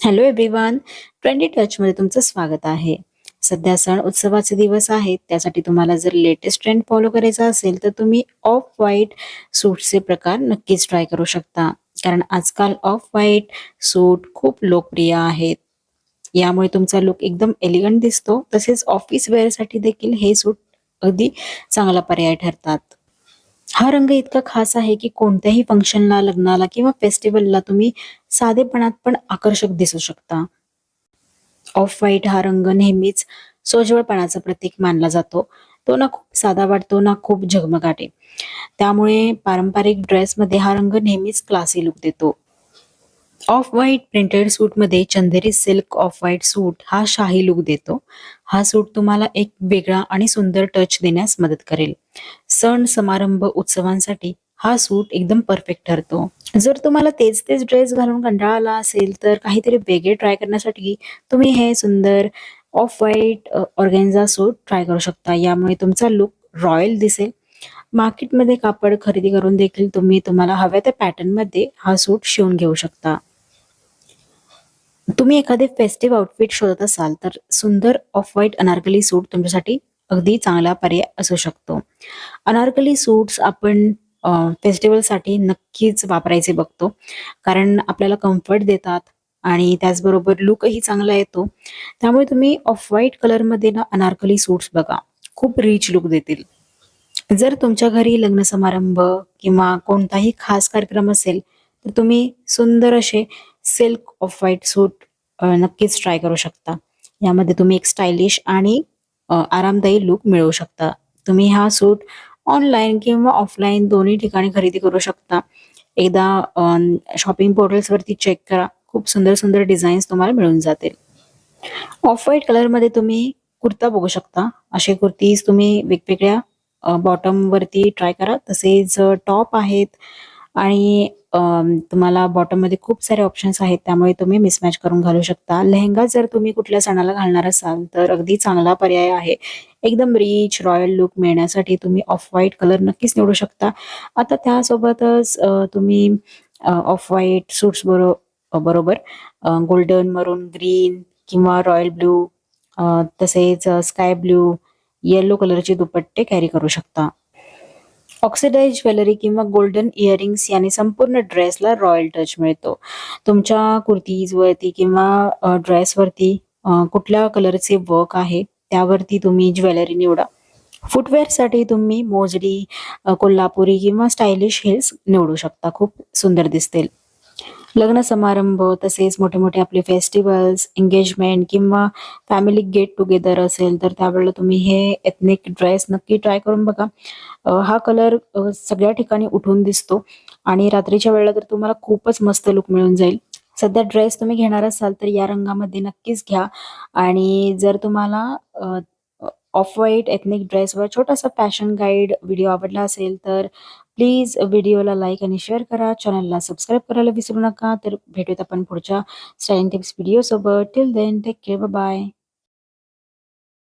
Hello everyone trendy टचमध्ये तुमचं स्वागत आहे. सध्या सण उत्सवाचे दिवस आहेत. त्यासाठी तुम्हाला जर लेटेस्ट ट्रेंड फॉलो करायचा असेल तर तुम्ही ऑफ व्हाईट सूटचे प्रकार नक्कीच ट्राय करू शकता. कारण आजकाल ऑफ व्हाईट सूट खूप लोकप्रिय आहेत. यामुळे तुमचा लुक एकदम एलिगंट दिसतो. तसेच ऑफिस वेअरसाठी देखील हे सूट अगदी चांगला पर्याय ठरतात. हा रंग इतका खास आहे की कोणत्याही फंक्शनला लग्नाला किंवा फेस्टिवलला तुम्ही साधेपणात पण आकर्षक दिसू शकता. ऑफ व्हाईट हा रंग नेहमीच सोजवळपणाचं प्रतीक मानला जातो. तो ना खूप साधा वाटतो ना खूप झगमगाटे त्यामुळे पारंपरिक ड्रेसमध्ये हा रंग नेहमीच क्लासी लुक देतो. Off white printed सूटमध्ये Chanderi silk off white suit हा शाही लुक देतो. हा सूट तुम्हाला एक वेगळा आणि सुंदर टच देण्यास मदत करेल. सण समारंभ उत्सवांसाठी हा सूट एकदम परफेक्ट ठरतो. जर तुम्हाला तेच तेच ड्रेस घालून कंटाळा आला असेल तर काहीतरी वेगळे ट्राय करण्यासाठी तुम्ही हे सुंदर off white organza suit try करू शकता. यामुळे तुमचा लुक रॉयल दिसेल. मार्केटमध्ये कापड खरेदी करून देखील तुम्ही तुम्हाला हव्या त्या पॅटर्नमध्ये हा सूट शिवून घेऊ शकता. तुम्ही एखादे फेस्टिव्ह आउटफिट शोधत असाल तर सुंदर ऑफ व्हाईट अनारकली सूट तुमच्यासाठी अगदी चांगला पर्याय असू शकतो. अनारकली सूट्स आपण फेस्टिवलसाठी नक्कीच वापरायचे बघतो. कारण आपल्याला कम्फर्ट देतात आणि त्याचबरोबर लुकही चांगला येतो. त्यामुळे तुम्ही ऑफ व्हाईट कलरमध्ये ना अनारकली सूट्स बघा. खूप रिच लुक देतील. जर तुमच्या घरी लग्न समारंभ किंवा कोणताही खास कार्यक्रम असेल तर तुम्ही सुंदर असे सिल्क ऑफ व्हाईट सूट नक्कीच ट्राय करू शकता. यामध्ये तुम्ही एक स्टायलिश आणि आरामदायी लुक मिळवू शकता. तुम्ही हा सूट ऑनलाईन किंवा ऑफलाईन दोन्ही ठिकाणी खरेदी करू शकता. एकदा शॉपिंग पोर्टल्सवरती चेक करा. खूप सुंदर सुंदर डिझाईन्स तुम्हाला मिळून जातील. ऑफ व्हाईट कलरमध्ये तुम्ही कुर्ता बघू शकता. असे कुर्तीज तुम्ही वेगवेगळ्या बॉटमवरती ट्राय करा. तसेच टॉप आहेत. आणि तुम्हाला बॉटममध्ये खूप सारे ऑप्शन्स आहेत त्यामुळे तुम्ही मिसमॅच करून घालू शकता. लेहंगा जर तुम्ही कुठल्या सणाला घालणार असाल तर अगदी चांगला पर्याय आहे. एकदम रिच रॉयल लुक मिळण्यासाठी तुम्ही ऑफ व्हाईट कलर नक्कीच निवडू शकता. आता त्यासोबतच तुम्ही ऑफ व्हाईट सूट्स बरो बरोबर गोल्डन मरून ग्रीन किंवा रॉयल ब्ल्यू तसेच स्काय ब्ल्यू येलो कलरचे दुपट्टे कॅरी करू शकता. ऑक्सिडाईज ज्वेलरी किंवा गोल्डन इयरिंग्स याने संपूर्ण ड्रेसला रॉयल टच मिळतो. तुमच्या कुर्तीज वरती किंवा ड्रेसवरती कुठल्या कलरचे वर्क आहे त्यावरती तुम्ही ज्वेलरी निवडा. फुटवेअरसाठी तुम्ही मोजडी कोल्हापुरी किंवा स्टायलिश हिल्स निवडू शकता. खूप सुंदर दिसतील. लग्न समारंभ तसेच मोठे मोठे आपले फेस्टिवल्स एंगेजमेंट किंवा फॅमिली गेट टुगेदर असेल तर त्यावेळेला तुम्ही हे एथनिक ड्रेस नक्की ट्राय करून बघा. हा कलर सगळ्या ठिकाणी उठून दिसतो आणि रात्रीच्या वेळेला तर तुम्हाला खूपच मस्त लुक मिळून जाईल. सध्या ड्रेस तुम्ही घेणार असाल तर या रंगामध्ये नक्कीच घ्या. आणि जर तुम्हाला ऑफ व्हाईट एथनिक ड्रेसवर छोटासा फॅशन गाईड व्हिडिओ आवडला असेल तर प्लीज व्हिडिओला लाईक आणि शेअर करा. चॅनलला सबस्क्राईब करायला विसरू नका. तर भेटूयात आपण पुढच्या Stein tips व्हिडिओसोबत. Till then take care bye